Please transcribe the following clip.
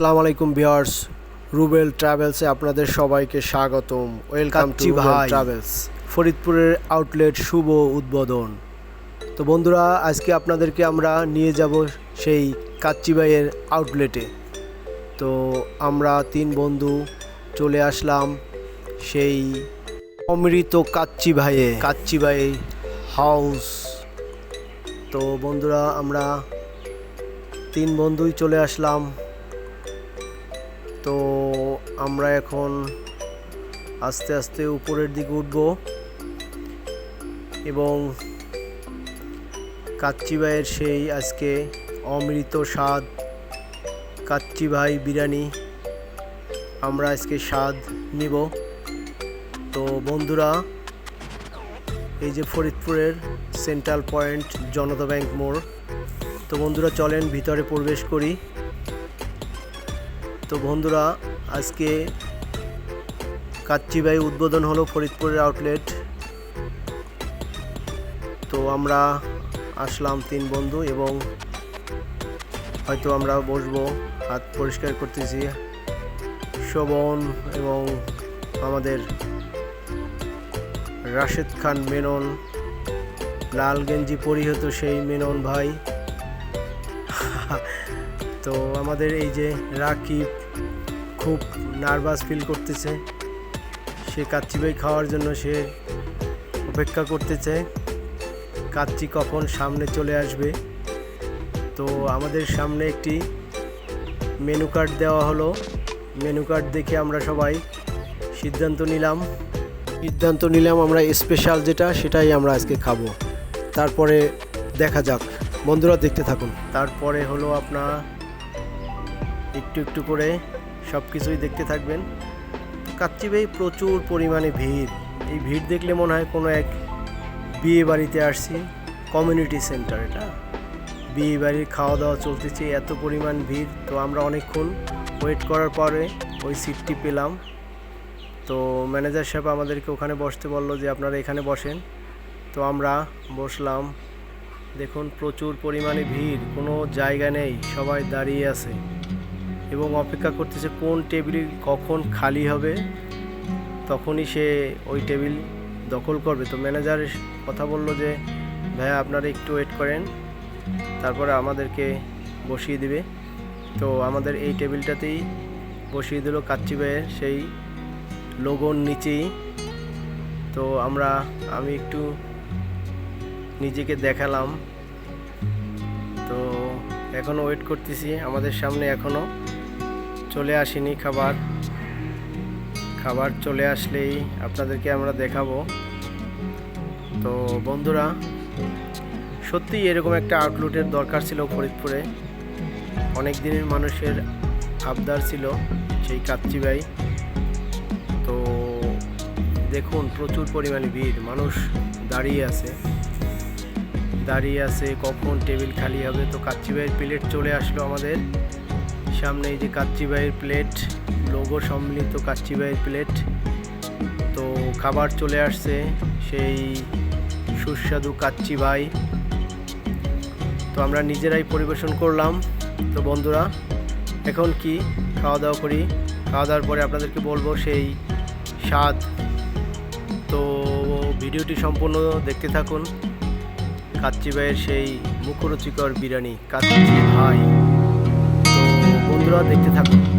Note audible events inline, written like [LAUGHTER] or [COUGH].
আসসালামু আলাইকুম ভিউয়ার্স রুবেল ট্রাভেলসে আপনাদের সবাইকে স্বাগতম। ওয়েলকাম টু ভাই। ট্রাভেলস ফরিদপুরের আউটলেট শুভ উদ্বোধন। তো বন্ধুরা আজকে আপনাদেরকে আমরা নিয়ে যাব সেই কাচ্চি ভাইয়ের আউটলেটে তো আমরা তিন বন্ধু চলে আসলাম সেই অমৃত কাচ্চি ভাইয়ে কাচ্চি ভাই হাউস তো বন্ধুরা আমরা তিন বন্ধুই চলে আসলাম। তো আমরা এখন আস্তে আস্তে উপরের দিকে উঠব এবং কাচ্চি ভাইয়ের সেই আজকে অমৃত স্বাদ, কাচ্চি ভাই বিরিয়ানি আমরা আজকে স্বাদ নিব। তো বন্ধুরা, এই যে ফরিদপুরের সেন্ট্রাল পয়েন্ট জনতা ব্যাংক মোড়, তো বন্ধুরা চলেন ভিতরে প্রবেশ করি। তো বন্ধুরা, আজকে কাচ্চিবাই উদ্বোধন হলো ফরিদপুরের আউটলেট তো আমরা আসলাম তিন বন্ধু এবং হয়তো আমরা বসবো, হাত পরিষ্কার করতেছি। শোভন এবং আমাদের রাশেদ খান মেনন, লাল গেঞ্জি পরিহিত সেই মেনন ভাই। [LAUGHS] তো আমাদের এই যে রাকিব খুব নার্ভাস ফিল করতেছে। সে কাচ্চি ভাই খাওয়ার জন্য সে অপেক্ষা করতেছে। কাচ্চি কখন সামনে চলে আসবে? তো আমাদের সামনে একটি মেনু কার্ড দেওয়া হলো। মেনু কার্ড দেখে আমরা সবাই সিদ্ধান্ত নিলাম। সিদ্ধান্ত নিলাম আমরা স্পেশাল যেটা, সেটাই আমরা আজকে খাব। তারপরে দেখা যাক। বন্ধুরা দেখতে থাকুন। তারপরে হলো আপনার একটু একটু করে সব কিছুই দেখতে থাকবেন। কাচ্চি ভাই প্রচুর পরিমাণে ভিড়। এই ভিড় দেখলে মনে হয় কোনো এক বিয়ে বাড়িতে আসছি কমিউনিটি সেন্টার এটা বিয়ে বাড়ির খাওয়া দাওয়া চলতেছে, এত পরিমাণ ভিড়। তো আমরা অনেকক্ষণ ওয়েট করার পরে ওই সিটটি পেলাম। তো ম্যানেজার সাহেব আমাদেরকে ওখানে বসতে বলল যে, আপনারা এখানে বসেন। তো আমরা বসলাম। দেখুন, প্রচুর পরিমাণে ভিড়, কোনো জায়গা নেই, সবাই দাঁড়িয়ে আছে। এবং অপেক্ষা করতেছে কোন টেবিল কখন খালি হবে, তখনই সে ওই টেবিল দখল করবে। তো ম্যানেজার কথা বলল যে, ভাইয়া, আপনারা একটু ওয়েট করেন, তারপরে আমাদেরকে বসিয়ে দিবে। তো আমাদের এই টেবিলটাতেই বসিয়ে দিল কাচ্চি ভাইয়ের সেই লোগোর নিচেই। তো আমরা, আমি একটু নিজেকে দেখালাম। তো এখনও ওয়েট করতেছি, আমাদের সামনে এখনও চলে আসেনি খাবার। খাবার চলে আসলেই আপনাদেরকে আমরা দেখাবো। তো বন্ধুরা সত্যি এরকম একটা আউটলুটের দরকার ছিল ফরিদপুরে। অনেক দিনের মানুষের আবদার ছিল সেই কাচ্চি ভাই। তো দেখুন, প্রচুর পরিমাণে ভিড়। মানুষ দাঁড়িয়ে আছে। দাঁড়িয়ে আছে, কখন টেবিল খালি হবে? তো কাচ্চি ভাইয়ের প্লেট চলে আসলো আমাদের। সামনে এই যে কাচ্চি ভাইয়ের প্লেট লোগো সম্মিলিত কাচ্চি ভাইয়ের প্লেট তো খাবার চলে আসছে সেই সুস্বাদু কাচ্চি ভাই। তো আমরা নিজেরাই পরিবেশন করলাম। তো বন্ধুরা, এখন কি খাওয়া দাওয়া করি? খাওয়া দাওয়ার পরে আপনাদেরকে বলব সেই স্বাদ। তো ভিডিওটি সম্পূর্ণ দেখতে থাকুন। কাচ্চি ভাইয়ের সেই মুখরুচিকর বিরিয়ানি, কাচ্চি ভাই। দেখতে থাকুন।